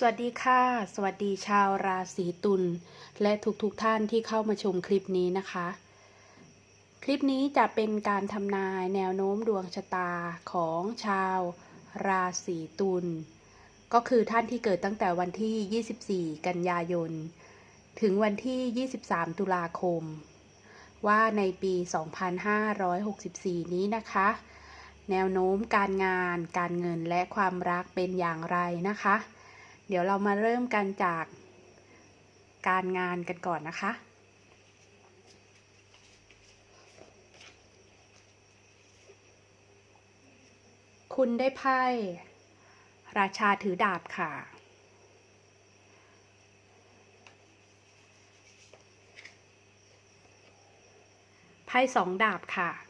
สวัสดีค่ะ สวัสดีชาวราศีตุลและทุกๆทท่านที่เข้ามาชมคลิปนี้นะคะ คลิปนี้จะเป็นการทำนายแนวโน้มดวงชะตาของชาวราศีตุลก็คือท่านที่เกิดตั้งแต่วันที่ 24 กันยายน ถึงวันที่ 23 ตุลาคม ว่าในปี 2564 นี้นะคะ แนวโน้มการงาน การเงินและความรักเป็นอย่างไรนะคะ เดี๋ยวเรามาเริ่มกันจากการงานกันก่อนนะคะ คุณได้ไพ่ ราชาถือดาบค่ะ ไพ่สองดาบค่ะ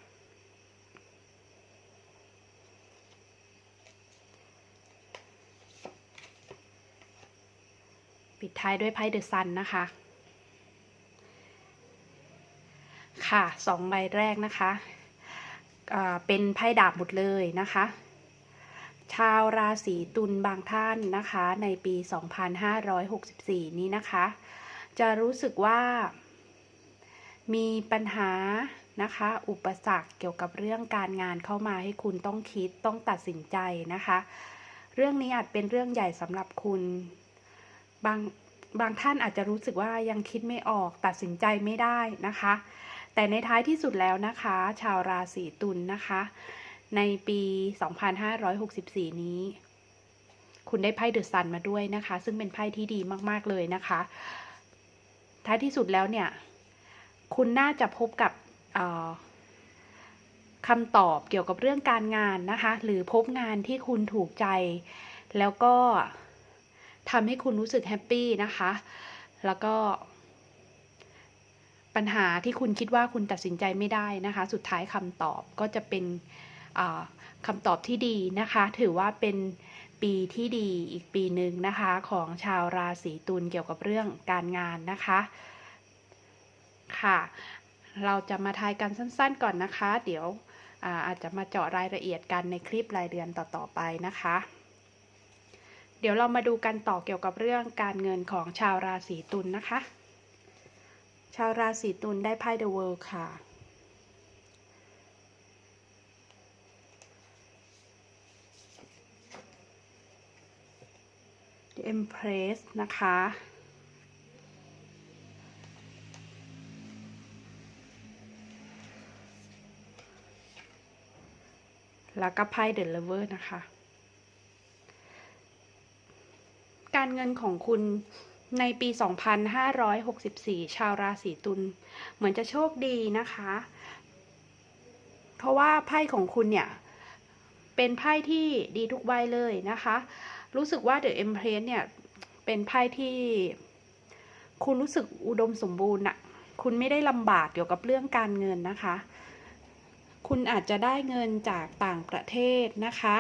ปิดท้ายด้วยไพ่เดอะซันนะคะ ค่ะสองใบแรกนะคะเป็นไพ่ดาบหมดเลยนะคะ ชาวราศีตุลบางท่านนะคะ ในปี 2564 นี้นะคะ จะรู้สึกว่ามีปัญหานะคะ อุปสรรคเกี่ยวกับเรื่องการงานเข้ามาให้คุณต้องคิดต้องตัดสินใจนะคะ เรื่องนี้อาจเป็นเรื่องใหญ่สำหรับคุณ บางบางท่านอาจจะรู้สึกว่ายังคิดไม่ออกตัดสินใจไม่ได้นะคะ แต่ในท้ายที่สุดแล้วนะคะ ชาวราศีตุลนนะคะ ในปี 2564 นี้ คุณได้ไพ่เดอะซันมาด้วยนะคะ ซึ่งเป็นไพ่ที่ดีมากๆเลยนะคะ ท้ายที่สุดแล้วเนี่ย คุณน่าจะพบกับคำตอบเกี่ยวกับเรื่องการงานนะคะ หรือพบงานที่คุณถูกใจแล้วก็ ทำให้คุณรู้สึกแฮปปี้นะคะ แล้วก็ ปัญหาที่คุณคิดว่าคุณตัดสินใจไม่ได้นะคะ สุดท้ายคำตอบก็จะเป็นคำตอบที่ดีนะคะ ถือว่าเป็นปีที่ดีอีกปีหนึ่งนะคะ ของชาวราศีตุลเกี่ยวกับเรื่องการงานนะคะ ค่ะ เราจะมาทายกันสั้นๆก่อนนะคะ เดี๋ยวอาอาจจะมาเจาะรายละเอียดกันในคลิปรายเดือนต่อๆไปนะคะ เดี๋ยวเรามาดูกันต่อเกี่ยวกับเรื่องการเงินของชาวราศีตุลนะคะ ชาวราศีตุลได้ไพ่ The World ค่ะ The Empress นะคะแล้วก็ไพ่ The Lover นะคะ การเงินของคุณในปี 2564 ชาวราศีตุลเหมือนจะโชคดีนะคะ เพราะว่าไพ่ของคุณเนี่ย เป็นไพ่ที่ดีทุกใบเลยนะคะ รู้สึกว่า The Empress เนี่ย เป็นไพ่ที่ คุณรู้สึกอุดมสมบูรณ์อะคุณไม่ได้ลำบากเกี่ยวกับเรื่องการเงินนะคะ คุณอาจจะได้เงินจากต่างประเทศนะคะ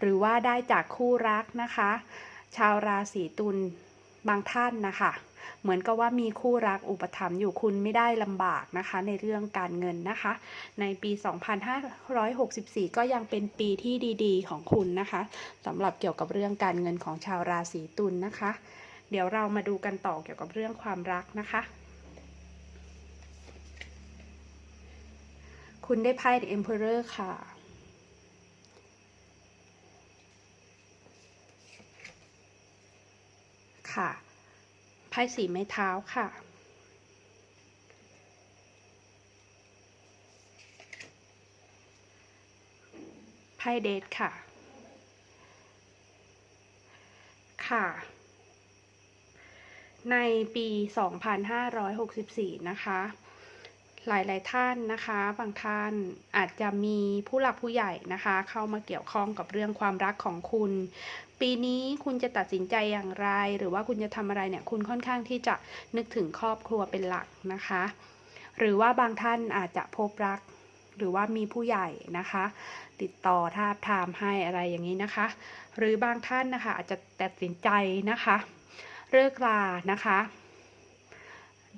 หรือว่าได้จากคู่รักนะคะ ชาวราศีตุลบางท่านนะคะ เหมือนกับว่ามีคู่รักอุปถัมภ์อยู่คุณไม่ได้ลำบากนะคะ ในเรื่องการเงินนะคะ ในปี 2564 ก็ยังเป็นปีที่ดีๆ ของคุณนะคะสำหรับเกี่ยวกับเรื่องการเงินของชาวราศีตุลนะคะ เดี๋ยวเรามาดูกันต่อเกี่ยวกับเรื่องความรักนะคะ คุณได้ไพ่ The Emperor ค่ะ ค่ะไพ่สีไม้เท้าค่ะ ไพ่เดทค่ะ ค่ะ ในปี 2564 นะคะ หลาย ๆ ท่านนะคะ บางท่านอาจจะมีผู้หลักผู้ใหญ่นะคะ เข้ามาเกี่ยวข้องกับเรื่องความรักของคุณ ปีนี้คุณจะตัดสินใจอย่างไร หรือว่าคุณจะทำอะไรเนี่ย คุณค่อนข้างที่จะนึกถึงครอบครัวเป็นหลักนะคะ หรือว่าบางท่านอาจจะพบรัก หรือว่ามีผู้ใหญ่นะคะ ติดต่อทาบทามให้อะไรอย่างนี้นะคะ หรือบางท่านนะคะอาจจะตัดสินใจนะคะเลิกลานะคะ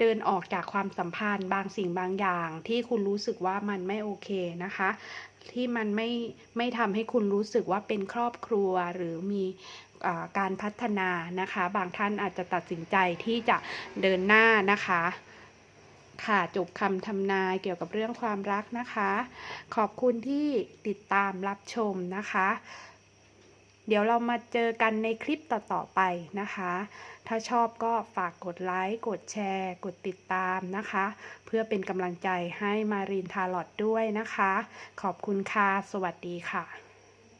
เดินออกจากความสัมพันธ์บางสิ่งบางอย่าง ที่คุณรู้สึกว่ามันไม่โอเคนะคะ ที่มันไม่ไม่ทำให้คุณรู้สึกว่าเป็นครอบครัวหรือมีอการพัฒนานะคะ บางท่านอาจจะตัดสินใจที่จะเดินหน้านะคะค่ะจบคำทำนายเกี่ยวกับเรื่องความรักนะคะ ขอบคุณที่ติดตามรับชมนะคะ เดี๋ยวเรามาเจอกันในคลิปต่อๆไปนะคะ ถ้าชอบก็ฝากกดไลค์ กดแชร์ กดติดตามนะคะ เพื่อเป็นกำลังใจให้มารีนทาร์ลอดด้วยนะคะ ขอบคุณค่ะ สวัสดีค่ะ